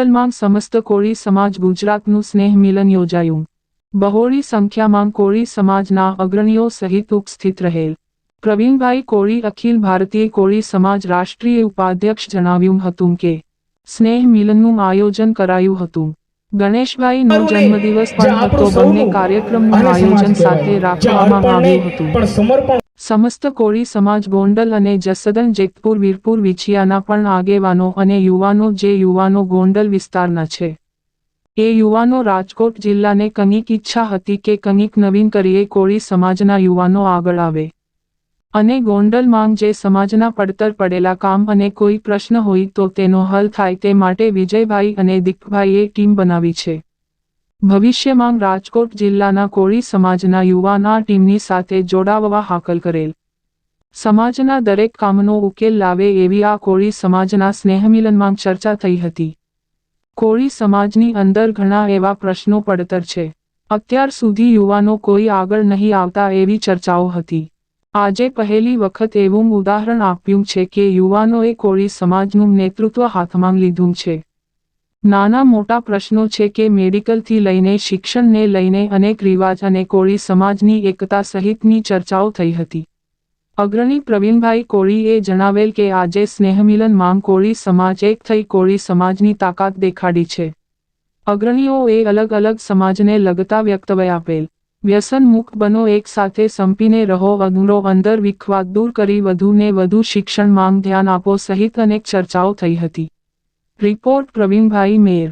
ગોંડલમાં સમસ્ત કોળી સમાજ ગુજરાતનું સ્નેહ મિલન યોજાયું. બહોળી સંખ્યામાં કોળી સમાજના અગ્રણીઓ સહિત ઉપસ્થિત રહેલ. પ્રવીણભાઈ કોળી અખિલ ભારતીય કોળી સમાજ રાષ્ટ્રીય ઉપાધ્યક્ષ જણાવ્યું હતું કે સ્નેહ મિલનનું આયોજન કરાયું હતું. ગણેશભાઈનો જન્મદિવસ પણ હતો બંને કાર્યક્રમનું આયોજન સાથે રાખવામાં આવ્યું હતું. પણ સમર્પણ સમસ્ત કોળી સમાજ ગોંડલ અને જસદન જેતપુર, વીરપુર, વિછિયાના પણ આગેવાનો અને યુવાનો, જે યુવાનો ગોંડલ વિસ્તારના છે. એ યુવાનો રાજકોટ જિલ્લાને કંઈક ઈચ્છા હતી કે કંઈક નવીન કરીએ, કોળી સમાજના યુવાનો આગળ આવે. અને ગોંડલ માંગ જે સમાજના પડતર પડેલા કામ અને કોઈ પ્રશ્ન હોય તો તેનો હલ થાય તે માટે વિજયભાઈ અને દીકભાઈએ ટીમ બનાવી છે. ભવિષ્યમાં રાજકોટ જિલ્લાના કોળી સમાજના યુવાના ટીમની સાથે જોડાવવા હાકલ કરેલ. સમાજના દરેક કામનો ઉકેલ લાવે એવી આ કોળી સમાજના સ્નેહમિલનમાં ચર્ચા થઈ હતી. કોળી સમાજની અંદર ઘણા એવા પ્રશ્નો પડતર છે. અત્યાર સુધી યુવાનો કોઈ આગળ નહીં આવતા એવી ચર્ચાઓ હતી. આજે પહેલી વખત એવું ઉદાહરણ આપ્યું છે કે યુવાનોએ કોળી સમાજનું નેતૃત્વ હાથમાં લીધું છે. નાના મોટા પ્રશ્નો છે કે મેડિકલથી લઈને શિક્ષણને લઈને અનેક રિવાજ અને કોળી સમાજની એકતા સહિતની ચર્ચાઓ થઈ હતી. અગ્રણી પ્રવીણભાઈ કોળીએ જણાવેલ કે આજે સ્નેહમિલન માંગ કોળી સમાજ એક થઈ કોળી સમાજની તાકાત દેખાડી છે. અગ્રણીઓએ અલગ અલગ સમાજને લગતા વ્યક્તવ્ય આપેલ. વ્યસન મુક્ત બનો એક સાથે સંપીને રહો, અધૂરો અંદર વિખવાદ દૂર કરી વધુને વધુ શિક્ષણ માંગ ધ્યાન આપો સહિત અનેક ચર્ચાઓ થઈ હતી. રિપોર્ટ પ્રવીણભાઈ મેર